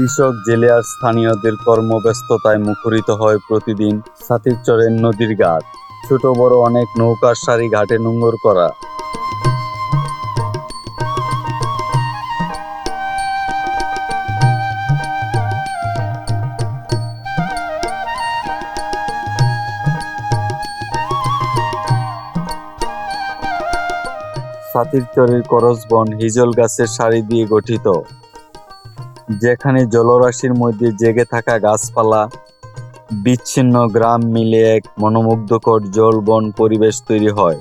কৃষক জেলে আর স্থানীয়দের কর্মব্যস্ততায় মুখরিত হয় প্রতিদিন সাতিরচরের নদীর ঘাট। ছোট বড় অনেক নৌকার সারি ঘাটে নোঙ্গর করা। সাতিরচরের করসবন হিজল গাছের সারি দিয়ে গঠিত। যেখানে জলরাশির মধ্যে জেগে থাকা গাছপালা, বিচ্ছিন্ন গ্রাম মিলে এক মনোমুগ্ধকর জলবন পরিবেশ তৈরি হয়।